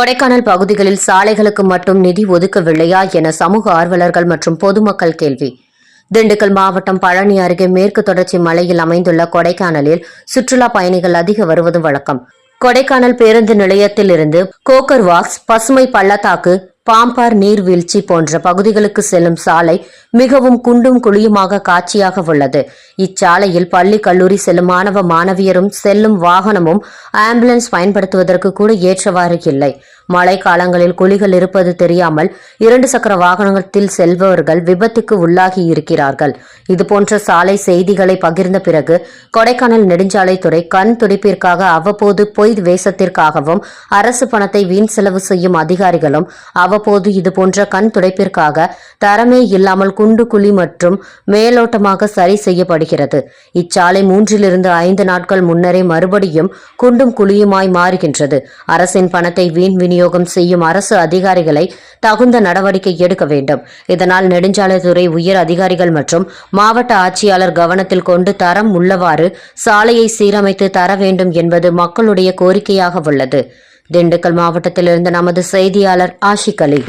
கொடைக்கானல் பகுதிகளில் சாலைகளுக்கு மட்டும் நிதி ஒதுக்கவில்லையா என சமூக ஆர்வலர்கள் மற்றும் பொதுமக்கள் கேள்வி. திண்டுக்கல் மாவட்டம் பழனி அருகே மேற்கு தொடர்ச்சி மலையில் அமைந்துள்ள கொடைக்கானலில் சுற்றுலா பயணிகள் அதிக வருவது வழக்கம். கொடைக்கானல் பேருந்து நிலையத்திலிருந்து கோக்கர் வாக்ஸ் பசுமை பள்ளத்தாக்கு பாம்பார் நீர்வீழ்ச்சி போன்ற பகுதிகளுக்கு செல்லும் சாலை மிகவும் குண்டும் குழியுமாக காட்சியாக உள்ளது. இச்சாலையில் பள்ளி கல்லூரி செல்லும் மாணவ மாணவியரும் செல்லும் வாகனமும் ஆம்புலன்ஸ் பயன்படுத்துவதற்கு கூட ஏற்றவாறு இல்லை. மழை காலங்களில் குழிகள் இருப்பது தெரியாமல் இரண்டு சக்கர வாகனத்தில் செல்பவர்கள் விபத்துக்கு உள்ளாகி இருக்கிறார்கள். இதுபோன்ற சாலை செய்திகளை பகிர்ந்த பிறகு கொடைக்கானல் நெடுஞ்சாலைத்துறை கண் துடிப்பிற்காக அவ்வப்போது பொய் வேஷத்திற்காகவும் அரசு பணத்தை வீண் செலவு செய்யும் அதிகாரிகளும் அவ்வப்போது இதுபோன்ற கண் துடைப்பிற்காக தரமே இல்லாமல் குண்டு குழி மற்றும் மேலோட்டமாக சரி செய்யப்படுகிறது. இச்சாலை மூன்றிலிருந்து ஐந்து நாட்கள் முன்னரே மறுபடியும் குண்டும் குழியுமாய் மாறுகின்றது. அரசின் பணத்தை வீண் விநியோகம் செய்யும் அரசு அதிகாரிகளை தகுந்த நடவடிக்கை எடுக்க வேண்டும். இதனால் நெடுஞ்சாலைத்துறை உயர் அதிகாரிகள் மற்றும் மாவட்ட ஆட்சியாளர் கவனத்தில் கொண்டு தரம் உள்ளவாறு சாலையை சீரமைத்து தர வேண்டும் என்பது மக்களுடைய கோரிக்கையாக உள்ளது. திண்டுக்கல் மாவட்டத்திலிருந்து நமது செய்தியாளர் ஆஷிக் அலி.